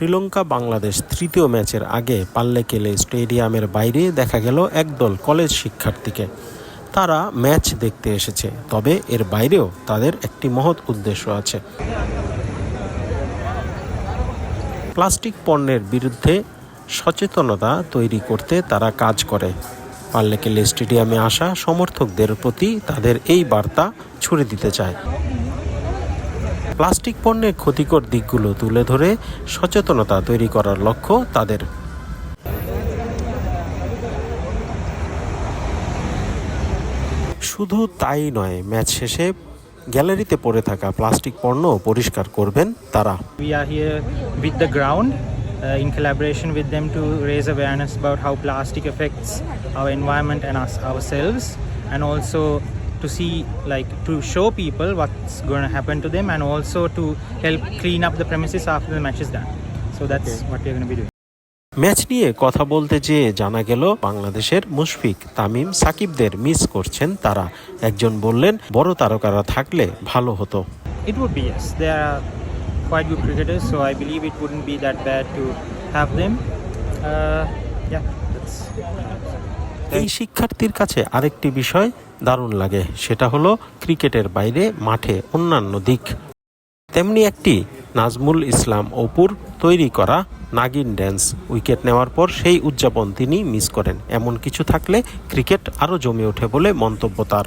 শ্রীলঙ্কা, বাংলাদেশ তৃতীয় ম্যাচের আগে পাল্লেকেলে স্টেডিয়ামের বাইরে দেখা গেল একদল কলেজ শিক্ষার্থীকে। তারা ম্যাচ দেখতে এসেছে, তবে এর বাইরেও তাদের একটি মহৎ উদ্দেশ্য আছে। প্লাস্টিক পণ্যের বিরুদ্ধে সচেতনতা তৈরি করতে তারা কাজ করে। পাল্লেকেলে স্টেডিয়ামে আসা সমর্থকদের প্রতি তাদের এই বার্তা ছুড়ে দিতে চায়। প্লাস্টিক পণ্যের ক্ষতিকর দিকগুলো তুলে ধরে সচেতনতা তৈরি করার লক্ষ্য তাদের শুধু তাই নয় ম্যাচ শেষে গ্যালারিতে পড়ে থাকা প্লাস্টিক পণ্য পরিষ্কার করবেন তারা with the ground uh, in collaboration with them to raise awareness about how plastic affects our environment and us ourselves, and also to see, like, to show people what's going to happen to them, and also to help clean up the premises after the match is done. So that's okay. what we're going to be doing. Match নিয়ে কথা বলতে যেয়ে জানা গেল বাংলাদেশের Mushfiq Tamim সাকিবদের miss করছেন তারা একজন বললেন বড় তারকারা থাকলে ভালো হতো It would be yes. They are quite good cricketers, so I believe it wouldn't be that bad to have them. Uh, yeah, এই শিক্ষার্থীর কাছে আরেকটি বিষয় দারুণ লাগে। সেটা হলো ক্রিকেটের বাইরে মাঠে অন্যান্য দিক। তেমনি একটি নাজমুল ইসলাম অপুর তৈরি করা নাগিন ড্যান্স। উইকেট নেওয়ার পর সেই উদযাপন তিনি মিস করেন। এমন কিছু থাকলে ক্রিকেট আরও জমে ওঠে বলে মন্তব্য তার।